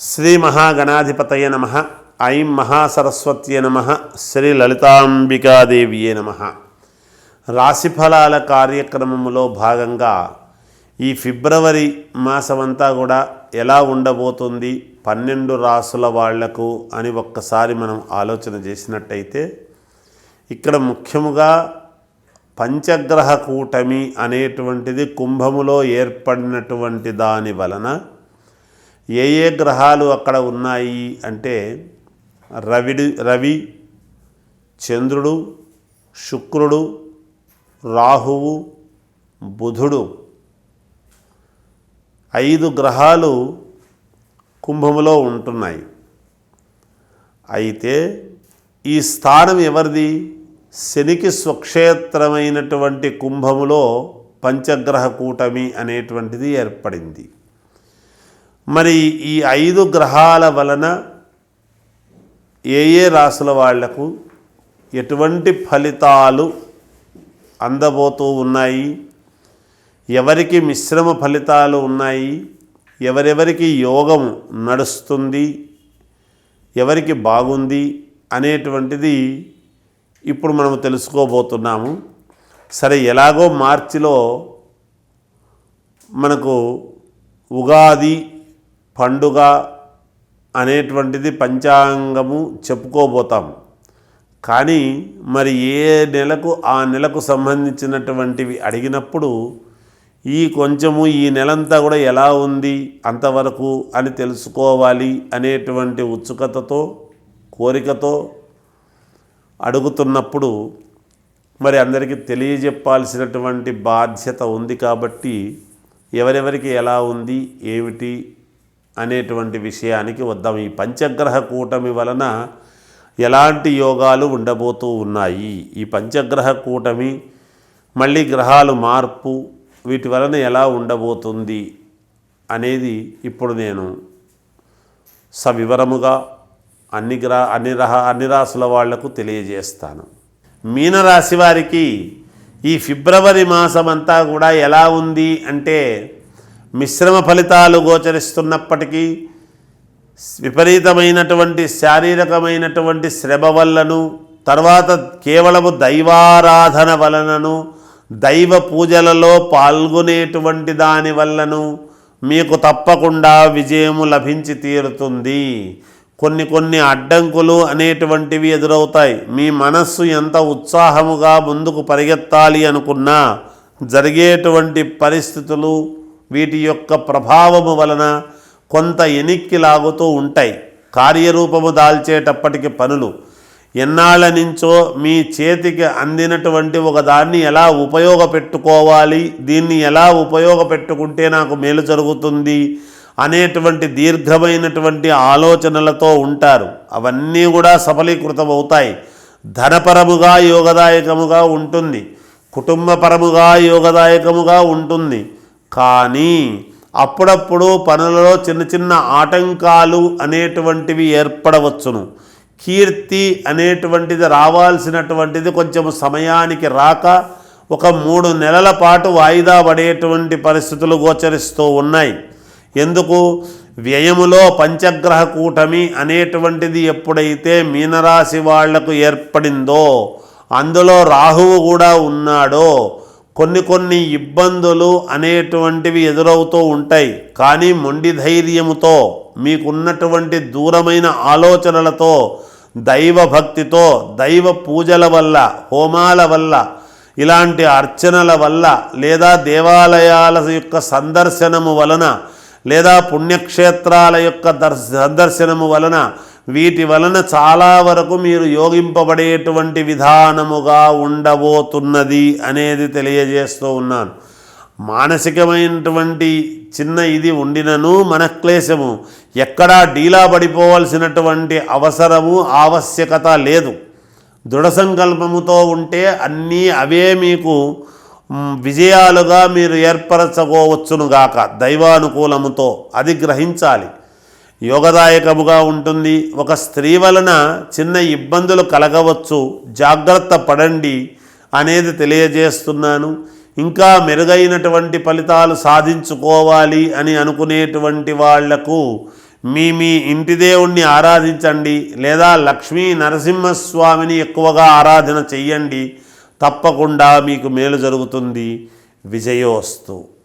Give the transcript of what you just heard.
శ్రీ మహాగణాధిపతయ నమ. ఐం మహాసరస్వత్యే నమ. శ్రీ లలితాంబికాదేవియే నమ. రాశిఫలాల కార్యక్రమములో భాగంగా ఈ ఫిబ్రవరి మాసమంతా కూడా ఎలా ఉండబోతుంది పన్నెండు రాసుల వాళ్ళకు అని ఒక్కసారి మనం ఆలోచన చేసినట్టయితే ఇక్కడ ముఖ్యముగా పంచగ్రహ కూటమి అనేటువంటిది కుంభములో ఏర్పడినటువంటి దాని వలన ఏ ఏ గ్రహాలు అక్కడ ఉన్నాయి అంటే రవిడి రవి చంద్రుడు శుక్రుడు రాహువు బుధుడు. ఐదు గ్రహాలు కుంభములో ఉంటున్నాయి. అయితే ఈ స్థానం ఎవరిది? శనికి స్వక్షేత్రమైనటువంటి కుంభములో పంచగ్రహ కూటమి అనేటువంటిది ఏర్పడింది. మరి ఈ ఐదు గ్రహాల వలన ఏ ఏ రాసుల వాళ్ళకు ఎటువంటి ఫలితాలు అందబోతూ ఉన్నాయి? ఎవరికి మిశ్రమ ఫలితాలు ఉన్నాయి? ఎవరెవరికి యోగం నడుస్తుంది? ఎవరికి బాగుంది? అనేటువంటిది ఇప్పుడు మనం తెలుసుకోబోతున్నాము. సరే ఎలాగో మార్చిలో మనకు ఉగాది పండుగ అనేటువంటిది పంచాంగము చెప్పుకోబోతాం. కానీ మరి ఏ నెలకు ఆ నెలకు సంబంధించినటువంటివి అడిగినప్పుడు ఈ కొంచెము ఈ నెలంతా కూడా ఎలా ఉంది అంతవరకు అని తెలుసుకోవాలి అనేటువంటి ఉత్సుకతతో కోరికతో అడుగుతున్నప్పుడు మరి అందరికీ తెలియజెప్పాల్సినటువంటి బాధ్యత ఉంది కాబట్టి ఎవరెవరికి ఎలా ఉంది ఏమిటి అనేటువంటి విషయానికి వద్దాం ఈ పంచగ్రహ కూటమి వలన ఎలాంటి యోగాలు ఉండబోతూ ఉన్నాయి? ఈ పంచగ్రహ కూటమి మళ్ళీ గ్రహాలు మార్పు వీటి వలన ఎలా ఉండబోతుంది అనేది ఇప్పుడు నేను సవివరముగా అన్ని గ్రహ అన్ని రహ అన్ని రాసుల వాళ్ళకు తెలియజేస్తాను. మీనరాశి వారికి ఈ ఫిబ్రవరి మాసం అంతా కూడా ఎలా ఉంది అంటే మిశ్రమ ఫలితాలు గోచరిస్తున్నప్పటికీ విపరీతమైనటువంటి శారీరకమైనటువంటి శ్రమ వల్లను తర్వాత కేవలము దైవారాధన వలనను దైవ పూజలలో పాల్గొనేటువంటి దాని వల్లను మీకు తప్పకుండా విజయము లభించి తీరుతుంది. కొన్ని కొన్ని అడ్డంకులు అనేటువంటివి ఎదురవుతాయి. మీ మనస్సు ఎంత ఉత్సాహముగా ముందుకు పరిగెత్తాలి అనుకున్నా జరిగేటువంటి పరిస్థితులు వీటి యొక్క ప్రభావము వలన కొంత ఎనిక్కి లాగుతూ ఉంటాయి. కార్యరూపము దాల్చేటప్పటికి పనులు. ఎన్నాళ్ళ నుంచో మీ చేతికి అందినటువంటి ఒక దాన్ని ఎలా ఉపయోగపెట్టుకోవాలి దీన్ని ఎలా ఉపయోగపెట్టుకుంటే నాకు మేలు జరుగుతుంది అనేటువంటి దీర్ఘమైనటువంటి ఆలోచనలతో ఉంటారు. అవన్నీ కూడా సఫలీకృతం అవుతాయి ధనపరముగా యోగదాయకముగా ఉంటుంది. కుటుంబపరముగా యోగదాయకముగా ఉంటుంది. కానీ అప్పుడప్పుడు పనులలో చిన్న చిన్న ఆటంకాలు అనేటువంటివి ఏర్పడవచ్చును. కీర్తి అనేటువంటిది రావాల్సినటువంటిది కొంచెం సమయానికి రాక ఒక మూడు నెలల పాటు వాయిదా పడేటువంటి పరిస్థితులు గోచరిస్తూ ఉన్నాయి. ఎందుకు? వ్యయములో పంచగ్రహ కూటమి అనేటువంటిది ఎప్పుడైతే మీనరాశి వాళ్ళకు ఏర్పడిందో అందులో రాహువు కూడా ఉన్నాడో కొన్ని కొన్ని ఇబ్బందులు అనేటువంటివి ఎదురవుతూ ఉంటాయి. కానీ మొండి ధైర్యముతో మీకున్నటువంటి దూరమైన ఆలోచనలతో దైవ భక్తితో దైవ పూజల వల్ల హోమాల వల్ల ఇలాంటి అర్చనల వల్ల లేదా దేవాలయాల యొక్క సందర్శనము వలన లేదా పుణ్యక్షేత్రాల యొక్క దర్శ సందర్శనము వలన వీటి వలన చాలా వరకు మీరు యోగింపబడేటువంటి విధానముగా ఉండబోతున్నది అనేది తెలియజేస్తూ ఉన్నాను. మానసికమైనటువంటి చిన్న ఇది ఉండినను మనక్లేశము. ఎక్కడా డీలా పడిపోవలసినటువంటి అవసరము ఆవశ్యకత లేదు. దృఢ సంకల్పముతో ఉంటే అన్నీ అవే మీకు విజయాలుగా మీరు ఏర్పరచుకోవచ్చునుగాక దైవానుకూలముతో. అది గ్రహించాలి. యోగదాయకముగా ఉంటుంది. ఒక స్త్రీ వలన చిన్న ఇబ్బందులు కలగవచ్చు. జాగ్రత్త పడండి అనేది తెలియజేస్తున్నాను. ఇంకా మెరుగైనటువంటి ఫలితాలు సాధించుకోవాలి అని అనుకునేటువంటి వాళ్ళకు మీ మీ ఇంటి దేవుణ్ణి ఆరాధించండి. లేదా లక్ష్మీ నరసింహస్వామిని ఎక్కువగా ఆరాధన చెయ్యండి. తప్పకుండా మీకు మేలు జరుగుతుంది. విజయోస్తు.